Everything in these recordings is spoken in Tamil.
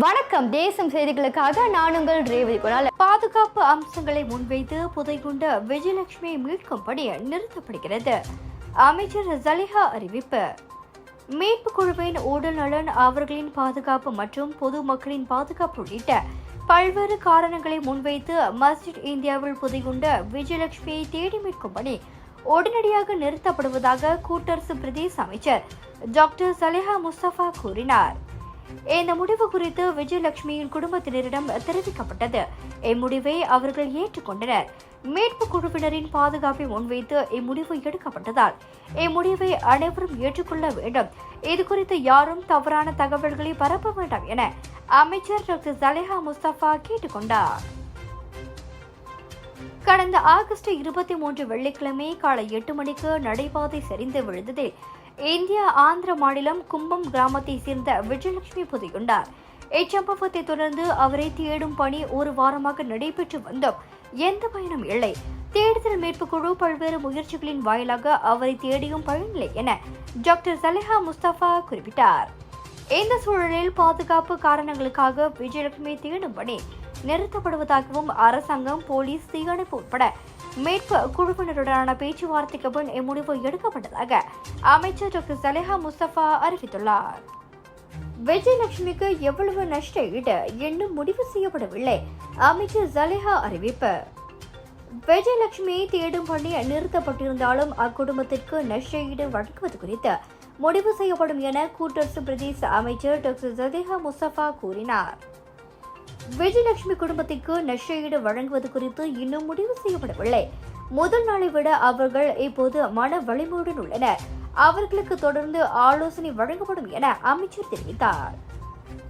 வணக்கம். தேசம் செய்திகளுக்காக நான் உங்கள் ரேவதி குணால். பாதுகாப்பு அம்சங்களை முன்வைத்து புதைகுண்ட விஜயலட்சுமியை மீட்கும்படி நிறுத்தப்படுகிறது. அமைச்சர் ஜலிஹா அறிவிப்பு. மீட்பு குழுவின் உடல் நலன் அவர்களின் பாதுகாப்பு மற்றும் பொதுமக்களின் பாதுகாப்பு உள்ளிட்ட பல்வேறு காரணங்களை முன்வைத்து மஸ்ஜித் இந்தியாவில் புதைகுண்ட விஜயலட்சுமியை தேடி மீட்கும்படி உடனடியாக நிறுத்தப்படுவதாக கூட்டரசு பிரதேச அமைச்சர் டாக்டர் சலேஹா முஸ்தபா கூறினார். இந்த முடிவு குறித்து விஜயலட்சுமியின் குடும்பத்தினரிடம் தெரிவிக்கப்பட்டது. இம்முடிவை அவர்கள் ஏற்றுக்கொண்டனர். மீட்பு குழுவினரின் பாதுகாப்பை முன்வைத்து இம்முடிவு எடுக்கப்பட்டதால் இம்முடிவை அனைவரும் ஏற்றுக்கொள்ள வேண்டும். இது குறித்து யாரும் தவறான தகவல்களை பரப்ப வேண்டாம் என அமைச்சர் டாக்டர் சலேஹா முஸ்தபா கேட்டுக்கொண்டார். கடந்த ஆகஸ்ட் இருபத்தி மூன்று வெள்ளிக்கிழமை காலை எட்டு மணிக்கு நடைபாதை சரிந்து விழுந்ததில் இந்தியா ஆந்திர மாநிலம் கும்பம் கிராமத்தை சேர்ந்த விஜயலட்சுமி புதையுண்டார் இச்சம்பவத்தை தொடர்ந்து அவரை தேடும் பணி ஒரு வாரமாக நடைபெற்று வந்தோம் எந்த பயனும் இல்லை. தேடுதல் மேற்புக்குழு குழு பல்வேறு முயற்சிகளின் வாயிலாக அவரை தேடியும் பயனில்லை என டாக்டர் சலேஹா முஸ்தபா குறிப்பிட்டார். இந்த சூழலில் பாதுகாப்பு காரணங்களுக்காக விஜயலட்சுமி தேடும் பணி நிறுத்தப்படுவதாகவும் அரசாங்கம் போலீஸ் தீயணைப்பு உட்பட மீட்பு குழுவினருடனான பேச்சுவார்த்தைக்கு பின் இம்முடிவு எடுக்கப்பட்டதாக அமைச்சர் டாக்டர் சலேஹா முஸ்தபா அறிவித்துள்ளார். விஜயலட்சுமிக்கு எவ்வளவு நஷ்ட ஈடு இன்னும் முடிவு செய்யப்படவில்லை அமைச்சர் ஜலேஹா அறிவிப்பு. விஜயலட்சுமியை தேடும் பணி நிறுத்தப்பட்டிருந்தாலும் அக்குடும்பத்திற்கு நஷ்ட ஈடு வழங்குவது குறித்து முடிவு செய்யப்படும் என கூட்டரசு பிரதேச அமைச்சர் டாக்டர் ஜதேஹா முஸ்தபா கூறினார். விஜயலட்சுமி குடும்பத்திற்கு நஷ்டஈடு வழங்குவது குறித்து இன்னும் முடிவு செய்யப்படவில்லை. முதல் நாளை விட அவர்கள் இப்போது மன வலிமையுடன் உள்ளனர். அவர்களுக்கு தொடர்ந்து ஆலோசனை வழங்கப்படும் என அமைச்சர் தெரிவித்தார்.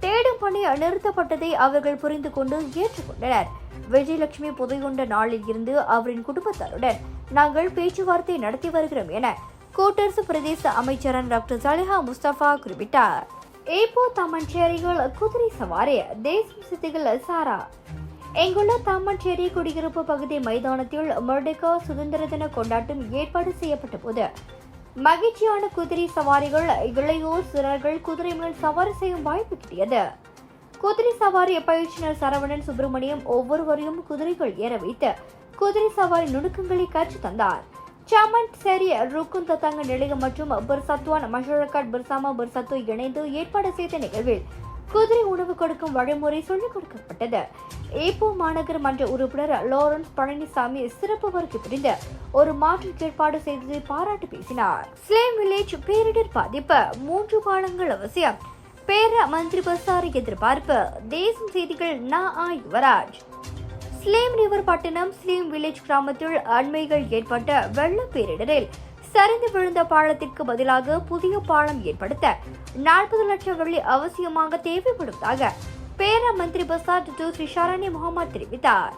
தேடும் பணி நிறுத்தப்பட்டதை அவர்கள் புரிந்து கொண்டு ஏற்றுக்கொண்டனர். விஜயலட்சுமி புதையுண்ட நாளில் இருந்து அவரின் குடும்பத்தாருடன் நாங்கள் பேச்சுவார்த்தை நடத்தி வருகிறோம் என கூட்டரசு பிரதேச அமைச்சரன் டாக்டர் சலிஹா முஸ்தபா குறிப்பிட்டார். ஏப்போ தம்மஞ்சேரிகள் குதிரை சவாரி தேசம் சித்திகள் சாரா. இங்குள்ள தாமஞ்சேரி குடியிருப்பு பகுதி மைதானத்தில் மெர்டிகா சுதந்திர தின கொண்டாட்டம் ஏற்பாடு செய்யப்பட்ட போது மகிழ்ச்சியான குதிரை சவாரிகள் இளையோர் சிறர்கள் குதிரை மேல் சவாரி செய்யும் வாய்ப்பு கிட்டியது. குதிரை சவாரி பயிற்சியினர் சரவணன் சுப்பிரமணியம் ஒவ்வொருவரையும் குதிரைகள் ஏற வைத்து குதிரை சவாரி நுணுக்கங்களை கற்றுத் தந்தார். சமன் சேரிய ருக்கும் தத்தாங்க நிலையம் மற்றும் பிர்சத்வான் மஷரக்காட் பிர்சாமா பிர்சத்து இணைந்து ஏற்பாடு செய்த நிகழ்வில் குதிரை உணவு கொடுக்கும் வழிமுறை சொல்லிக் கொடுக்கப்பட்டது ஏப்போ மாநகர் மன்ற உறுப்பினர் லாரன்ஸ் பழனிசாமி சிறப்பு வருகை புரிந்து ஒரு மாற்று ஏற்பாடு செய்ததை பாராட்டு பேசினார் ஸ்லேம் வில்லேஜ் பேரிடர் பாதிப்பு மூன்று பாலங்கள் அவசியம் பேர மந்திரி பசாரி எதிர்பார்ப்பு தேசம் செய்திகள் நா ஆ யுவராஜ் ஸ்லேம் ரிவர் பட்டினம் ஸ்லீம் வில்லேஜ் கிராமத்தில் அண்மைகள் ஏற்பட்ட வெள்ள பேரிடரில் சரிந்து விழுந்த பாலத்திற்கு பதிலாக புதிய பாலம் ஏற்படுத்த நாற்பது லட்சம் வெள்ளி அவசியமாக தேவைப்படுவதாக பேர மந்திரி பசார் டு ஸ்ரீ முகமது தெரிவித்தார்.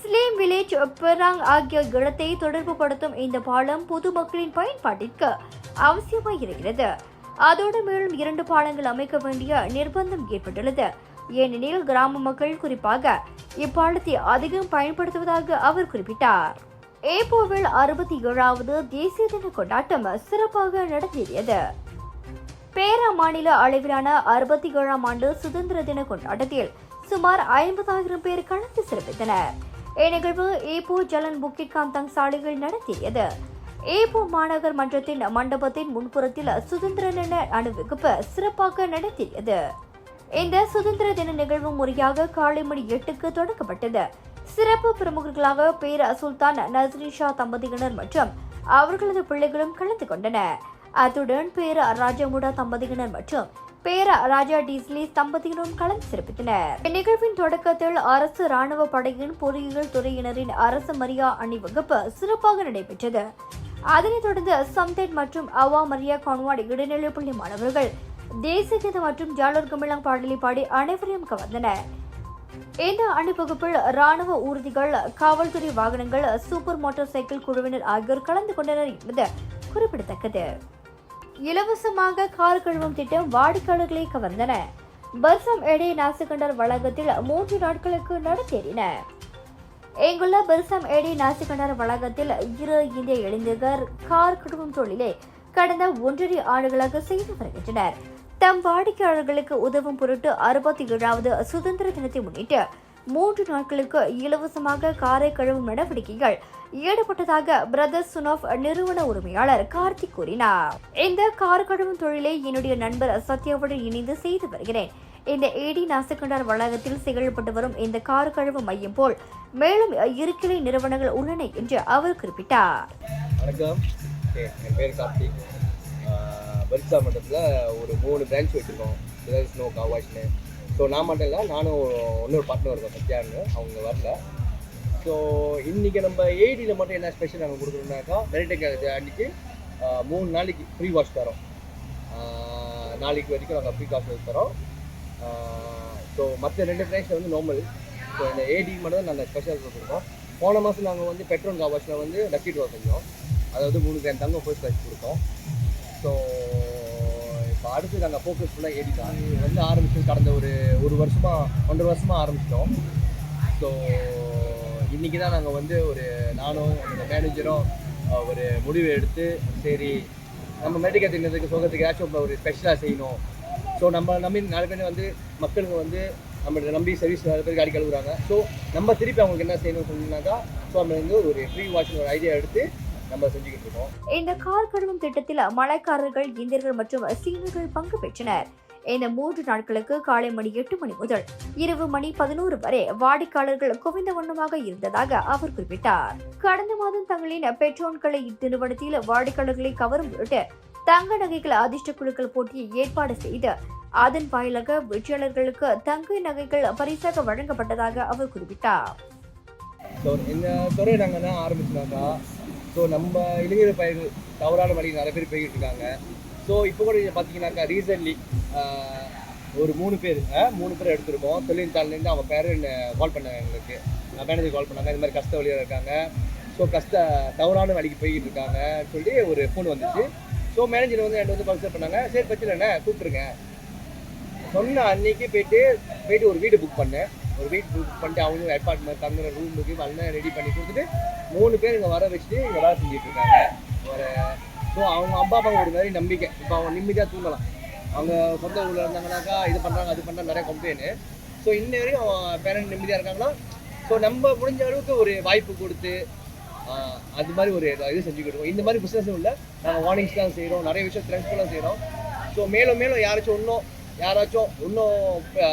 ஸ்லீம் வில்லேஜ் பெராங் ஆகிய இடத்தை தொடர்பு படுத்தும் இந்த பாலம் பொதுமக்களின் பயன்பாட்டிற்கு அவசியமாக இருக்கிறது அதோடு மேலும் இரண்டு பாலங்கள் அமைக்க வேண்டிய நிர்பந்தம் ஏற்பட்டுள்ளது. ஏனெனில் கிராம மக்கள் குறிப்பாக இப்பாலத்தை அதிகம் பயன்படுத்துவதாக அவர் குறிப்பிட்டார். ஏப்போவில் அறுபத்தி ஏழாவது தேசிய தின கொண்டாட்டம் சிறப்பாக நடந்தேறியது. பேரா மாநில அளவிலான அறுபத்தி ஏழாம் ஆண்டு சுதந்திர தின கொண்டாட்டத்தில் சுமார் ஐம்பதாயிரம் பேர் கலந்து சிறப்பித்தனர். இந்நிகழ்வு ஏப்போ ஜலன் புக்கிட் காந்தங் சாலையில் நடத்தியது ஏப்போ மாநகர் மன்றத்தின் மண்டபத்தின் முன்புறத்தில் சுதந்திர தின அணிவகுப்பு சிறப்பாக நடத்தியது இந்த சுதந்திர தின நிகழ்வு முறையாக காலை மணி எட்டுக்கு தொடங்கப்பட்டது. சிறப்பு பிரமுகர்களாக பேர சுல்தான் நஸ்ரிஷா ஷா தம்பதியினர் மற்றும் அவர்களது பிள்ளைகளும் கலந்து கொண்டனர் அத்துடன் பேர ராஜமுடா தம்பதியினர் மற்றும் பேர ராஜா டிஸ்லி தம்பதியினரும் கலந்து சிறப்பித்தனர். இந்நிகழ்வின் தொடக்கத்தில் அரசு ராணுவ படையின் பொறியியல் துறையினரின் அரசு மரியா அணிவகுப்பு சிறப்பாக நடைபெற்றது. அதனைத் தொடர்ந்து சம்தேட் மற்றும் அவா மரியா கான்வாட் இடைநிலைப்பள்ளி மாணவர்கள் தேசிய மற்றும் ஜாலர் குமிழம் பாடலை பாடி அனைவரையும் கவர்ந்தனர். இந்த அணிவகுப்பில் ராணுவ ஊர்திகள் காவல்துறை வாகனங்கள் சூப்பர் மோட்டார் சைக்கிள் குழுவினர் ஆகியோர் கலந்து கொண்டனர் என்பது குறிப்பிடத்தக்கது. இலவசமாக கார் கழுவும் திட்டம் வாடிக்கையாளர்களை கவர்ந்தன. பர்சம் ஏடை நாசிகண்டர் வளாகத்தில் மூன்று நாட்களுக்கு நடத்தேறின. இங்குள்ள பெர்சம் ஏடி நாசிகண்டர் வளாகத்தில் இரு இந்திய இளைஞர்கள் கார் கழுவும் தொழிலை கடந்த ஒன்றரை ஆண்டுகளாக செய்து வருகின்றனர். தம் வாடிக்கையாளர்களுக்கு உதவும் பொருட்டு அறுபத்தி ஏழாவது சுதந்திர தினத்தை முன்னிட்டு மூன்று நாட்களுக்கு இலவசமாக காரை கழுவும் நடவடிக்கைகள் ஈடுபட்டதாக பிரதர்ஸ் சுனோஃப் நிறுவன உரிமையாளர் கார்த்திக் கூறினார். இந்த கார் கழுவும் தொழிலை என்னுடைய நண்பர் சத்யாவுடன் இணைந்து செய்து வருகிறேன். இந்த ஏடி நாசக்கண்டார் வளாகத்தில் செயல்பட்டு வரும் இந்த கார் கழுவு மையம் போல் மேலும் இருக்கிலை நிறுவனங்கள் உள்ளன என்று அவர் குறிப்பிட்டார். வணக்கம். என் பேர் கார்த்திக். வரிசா மண்டலத்தில் ஒரு மூணு பிரான்ச் வச்சுருக்கோம். பிரதர்ஸ் ஸ்னோ காவாஷ்னு ஸோ நான் மட்டும் இல்லை நானும் இன்னொரு பார்ட்னர் இருக்கோம் சத்யான்னு. அவங்க வரல. ஸோ இன்றைக்கி நம்ம ஏடியில் மட்டும் என்ன ஸ்பெஷல் நாங்கள் கொடுக்குறோம்னாக்கா மெரிடெக் அன்றைக்கி மூணு நாளைக்கு ஃப்ரீ வாஷ் தரோம். நாளைக்கு வரைக்கும் நாங்கள் ஃப்ரீ வாஷ் தரோம். ஸோ மற்ற ரெண்டு பிரான்ச்சில் வந்து நார்மல் ஸோ இந்த ஏடி மட்டும் தான் நாங்கள் ஸ்பெஷல் கொடுக்குறோம். போன மாதம் நாங்கள் வந்து பெட்ரோல் காவாஷில் வந்து லக்கி டோர் செஞ்சோம். அதாவது மூணு கிராம் தங்கம் ஃபர்ஸ்ட் ப்ரைஸ் கொடுத்தோம். ஸோ இப்போ அடுத்து நாங்கள் ஃபோக்கஸ் ஃபுல்லாக ஏடி தான் இது வந்து ஆரம்பிச்சது கடந்த ஒரு ஒரு வருஷமாக ஒன்றரை வருஷமாக ஆரம்பிச்சிட்டோம். ஸோ இன்றைக்கி தான் நாங்கள் வந்து ஒரு நானும் என்னோட மேனேஜரும் ஒரு முடிவு எடுத்து சரி நம்ம மெடிக்கல் தின்னதுக்கு சுகத்துக்கு ஏதாச்சும் ஒரு ஸ்பெஷலாக செய்யணும். ஸோ நம்ம நம்பி நாலு பேர் வந்து மக்களுக்கு வந்து நம்மளை நம்பி சர்வீஸ் நிறைய பேர் காடி கழுவுறாங்க. ஸோ நம்ம திருப்பி அவங்களுக்கு என்ன செய்யணும்னு சொன்னீங்கன்னாக்கா ஸோ நம்ம வந்து ஒரு ஃப்ரீ வாஷிங் ஒரு ஐடியா எடுத்து நம்ம செஞ்சுக்கிட்டு இருக்கோம். இந்த கார் கழுவும் திட்டத்தில் மழைக்காரர்கள் இந்தியர்கள் மற்றும் சீனர்கள் பங்கு பெற்றனர். இந்த மூன்று நாட்களுக்கு காலை மணி எட்டு மணி முதல் இரவு மணி பதினோரு வரை வாடிக்கையாளர்கள் குவிந்த வண்ணமாக இருந்ததாக அவர் குறிப்பிட்டார். கடந்த மாதம் தங்களின் பெட்ரோன்களை இந்நிறுவனத்தில் வாடிக்கையாளர்களை கவரும் பொருட்டு தங்க நகைகள் அதிர்ஷ்ட குழுக்கள் போட்டியை ஏற்பாடு செய்து அதன் வாயிலாக வெற்றியாளர்களுக்கு தங்க நகைகள் பரிசாக வழங்கப்பட்டதாக அவர் குறிப்பிட்டார். இந்த துறை நாங்கள் ஸோ நம்ம இளைஞர் பயிர்கள் தவறான வழி நிறைய பேர் போய்கிட்டு இருக்காங்க. ஸோ இப்போ கூட நீங்கள் பார்த்தீங்கன்னாக்கா ரீசன்ட்லி ஒரு மூணு பேர் மூணு பேர் எடுத்திருக்கோம். தொழில்தாள்லேருந்து அவங்க பேர் கால் பண்ணாங்க எங்களுக்கு. மேனேஜர் கால் பண்ணாங்க. இந்த மாதிரி கஷ்ட வழியாக இருக்காங்க. ஸோ கஷ்ட தவறான வழிக்கு போய்கிட்டு இருக்காங்க சொல்லி ஒரு ஃபோன் வந்துச்சு. ஸோ மேனேஜர் வந்து என்கிட்ட வந்து கன்சல்ட் பண்ணாங்க. சரி பிரச்சனை என்ன கூப்பிட்டுருங்க. சொன்ன அன்னைக்கு போயிட்டு போயிட்டு ஒரு வீடு புக் பண்ணேன். ஒரு வீட் புக் பண்ணிட்டு அவங்களும் அப்பார்ட்மெண்ட் தங்குற ரூமுக்கு எல்லாம் ரெடி பண்ணி கொடுத்துட்டு மூணு பேர் இங்கே வர வச்சுட்டு இங்கே வேலை செஞ்சுட்டு இருக்காங்க. ஒரு ஸோ அவங்க அம்மா அப்பாவுக்கு ஒரு மாதிரி நம்பிக்கை. இப்போ அவங்க நிம்மதியாக தூங்கலாம். அவங்க சொந்த ஊரில் இருந்தாங்கனாக்கா இது பண்ணுறாங்க அது பண்ணுறாங்க நிறைய கம்ப்ளைண்ட் ஸோ இன்ன வரையும் அவன் பேரண்ட் நிம்மதியாக இருக்காங்கன்னா ஸோ நம்ம முடிஞ்ச அளவுக்கு ஒரு வாய்ப்பு கொடுத்து அது மாதிரி ஒரு இது செஞ்சு கொடுக்கும் இந்த மாதிரி பிஸ்னஸும் இல்லை. நாங்கள் வார்னிங்ஸ் தான் செய்கிறோம் நிறைய விஷயம் த்ரெண்ட்ஸ்லாம் செய்கிறோம் ஸோ மேலும் மேலும் யாராச்சும் இன்னும் யாராச்சும் இன்னும்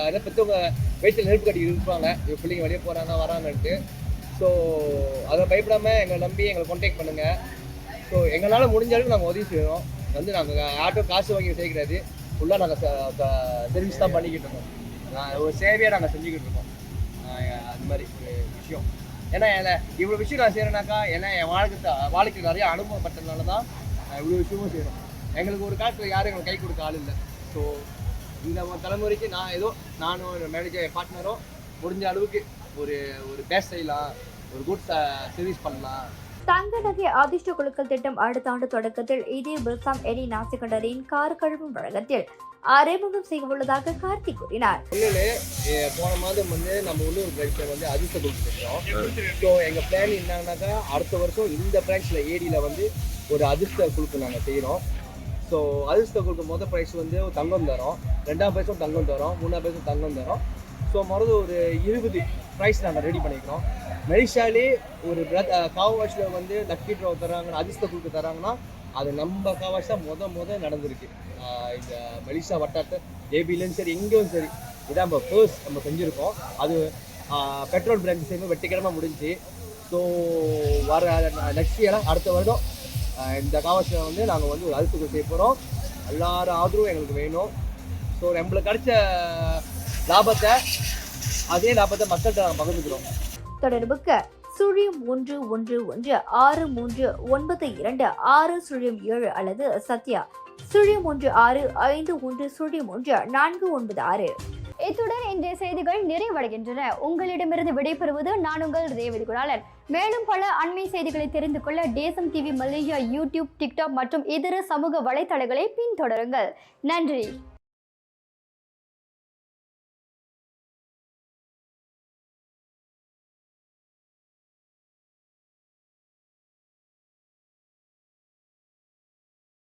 இதை பெற்றவங்க வயிற்றில் நெருப்பு கட்டி இருப்பாங்க. இவங்க பிள்ளைங்க வெளியே போகிறாங்க வராங்கன்ட்டு ஸோ அதை பயப்படாமல் எங்களை நம்பி எங்களை கான்டாக்ட் பண்ணுங்கள் ஸோ எங்களால் முடிஞ்ச அளவுக்கு நாங்கள் உதவி செய்கிறோம் வந்து நாங்கள் ஆட்டோ காசு வாங்கி சேர்க்கிறது. ஃபுல்லாக நாங்கள் சர்வீஸ் தான் பண்ணிக்கிட்டு இருக்கோம். ஒரு சேவையாக நாங்கள் செஞ்சுக்கிட்டு இருக்கோம். அது மாதிரி ஒரு விஷயம். ஏன்னா என்ன இவ்வளோ விஷயம் நான் செய்கிறேனாக்கா ஏன்னா என் வாழ்க்கை வாழ்க்கையில் நிறைய அனுபவப்பட்டதுனால தான் நான் இவ்வளோ விஷயமும் செய்கிறோம் எங்களுக்கு ஒரு காலத்தில் யாரும் எங்களுக்கு கை கொடுக்க ஆள் இல்லை. ஸோ இந்த தலைமுறைக்கு நான் ஏதோ நானும் ஒரு மேனேஜர் என் பார்ட்னரும் முடிஞ்ச அளவுக்கு ஒரு ஒரு பேஸ் செய்யலாம் ஒரு குட் சர்வீஸ் பண்ணலாம். தங்க நகை அதிர்ஷ்ட குழுக்கள் திட்டம் அடுத்த ஆண்டு தொடக்கத்தில் இதே பிர்சாம் எரி நாசிகண்டரின் கார் கழுவும் வழக்கத்தில் அறிமுகம் செய்ய உள்ளதாக கார்த்திக் கூறினார் போன மாதம் வந்து நம்ம உள்ளூர் பிரான்ச்சில் வந்து அதிர்ஷ்ட செஞ்சோம் ஸோ எங்கள் பிளான் என்னன்னாக்கா அடுத்த வருஷம் இந்த பிரான்ச்சில் ஏடியில் வந்து ஒரு அதிர்ஷ்ட குழுக்கு நாங்கள் செய்கிறோம் ஸோ அதிர்ஷ்ட கொடுக்கும் மொதல் ப்ரைஸ் வந்து தங்கம் தரோம். ரெண்டாம் ப்ரைஸும் தங்கம் தரோம். மூணாம் ப்ரைஸும் தங்கம் தரோம். ஸோ மொதல் ஒரு இருபது ப்ரைஸ் நாங்கள் ரெடி பண்ணிக்கிறோம். மெரிஷாலே ஒரு பிரத் காவாஷில் வந்து லக்கி ட்ரா தராங்கன்னா அதிர்ஷ்ட குழுக்கு தராங்கன்னா அது நம்ம காவாஷ் தான் முத முத நடந்திருக்கு. இந்த மெலிஷா வட்டாரத்தை ஏபிலையும் சரி எங்கேயும் சரி. இதான் நம்ம ஃபர்ஸ்ட் நம்ம செஞ்சுருக்கோம். அது பெட்ரோல் பிராண்ட் சேர்ந்து வெற்றிகரமாக முடிஞ்சு. ஸோ வர நெக்ஸ்ட் இயர் அடுத்த வருடம் இந்த காவாஷில் வந்து நாங்கள் வந்து ஒரு அழுத்தம் செய்ய போகிறோம் எல்லாரும் ஆதரவும் எங்களுக்கு வேணும். ஸோ நம்மளுக்கு கிடைச்ச லாபத்தை அதே லாபத்தை மக்கள்கிட்ட நாங்கள் பகிர்ந்துக்கிறோம். தொடர்புக்கு சுழியம் ஒன்று ஒன்று ஒன்று ஆறு மூன்று ஒன்பது இரண்டு ஆறு சுழியம் ஏழு அல்லது சத்யா. சுழியம் ஒன்று ஆறு ஐந்து ஒன்று சுழியம் ஒன்று நான்கு ஒன்பது ஆறு. இத்துடன் இன்றைய செய்திகள் நிறைவடைகின்றன. உங்களிடமிருந்து விடைபெறுவது நான் உங்கள் ரேவதி குணாளன் மேலும் பல அண்மை செய்திகளை தெரிந்து கொள்ள தேசம் டிவி மலேசியா யூடியூப் டிக்டாக் மற்றும் இதர சமூக வலைத்தளங்களை பின்தொடருங்கள். நன்றி.